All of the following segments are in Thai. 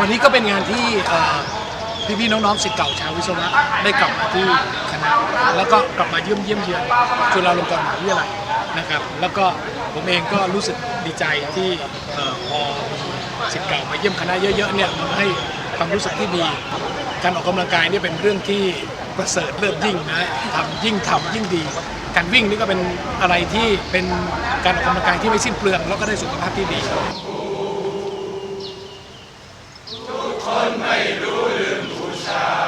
วันนี้ก็เป็นงานที่พี่ๆน้องๆศิษย์เก่าชาววิศวะได้กลับมาที่คณะแล้วก็กลับมาเยี่ยมเยี่ยมเยือนจุฬาลงกรณ์มหาวิทยาลัยนะครับ แล้วก็ผมเองก็รู้สึกดีใจที่เอ่อพอศิษย์เก่ามาเยี่ยมคณะเยอะๆเนี่ยมันให้ความรู้สึกที่ดีการออกกำลังกายเนี่ยเป็นเรื่องที่ประเสริฐเลิศยิ่งนะทำยิ่งทำยิ่งดี การวิ่งนี่ก็เป็นอะไรที่เป็นการออกกำลังกายที่ไม่สิ้นเปลืองแล้วก็ได้สุขภาพที่ดี คนไม่รู้ลืมบูชา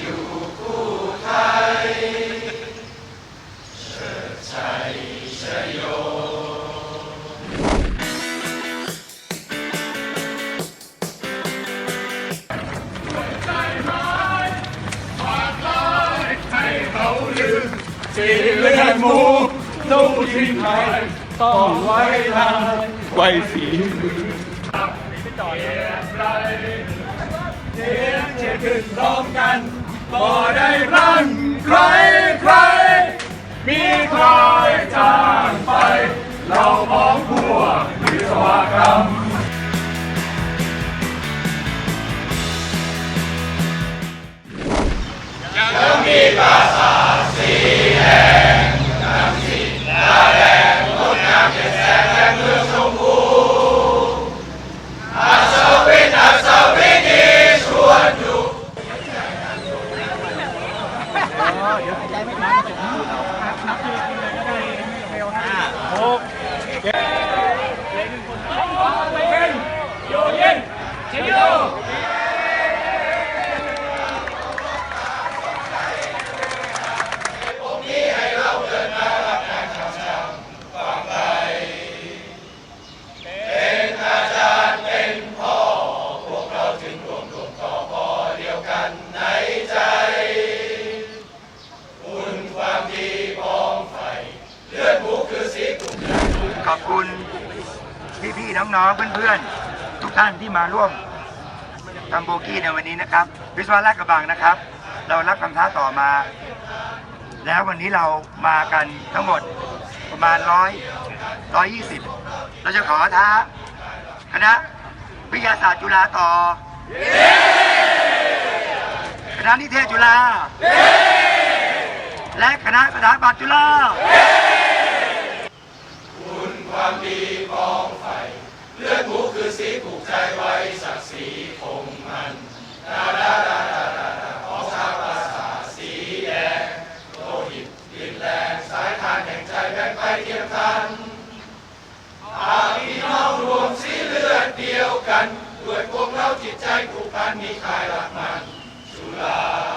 สีเลือดหมูตู้ทิ้งไทยต้องไว้ทางไว้สีมือเสียงเชียร์ขึ้นร้องกันบ่ได้รันใคร ขอบคุณพี่ๆน้องๆเพื่อนๆ กท่านที่มาร่วมทำโบกี้ในวันนี้นะครับ วิศวะลาดกระบังนะครับ เรารับคำท้าต่อมา แล้ววันนี้เรามากันทั้งหมดประมาณร้อยร้อยยี่สิบเราจะขอท้า คณะวิทยาศาสตร์จุฬาต่อ คณะนิเทศจุฬาและคณะสถาปัตย์จุฬาคุณความด้ สีผูกใจไว้ศักดิ์ศรีคงมันดาดาดาดาดาดาของชาวปราสาทสีแดงโลหิตดินแรงสายทานแห่งใจแบ่งไปเทียมทันอาพี่น้องรวมสีเลือดเดียวกัน ด้วยพวกเราจิตใจผูกพันมีคายหลักมันชุฬา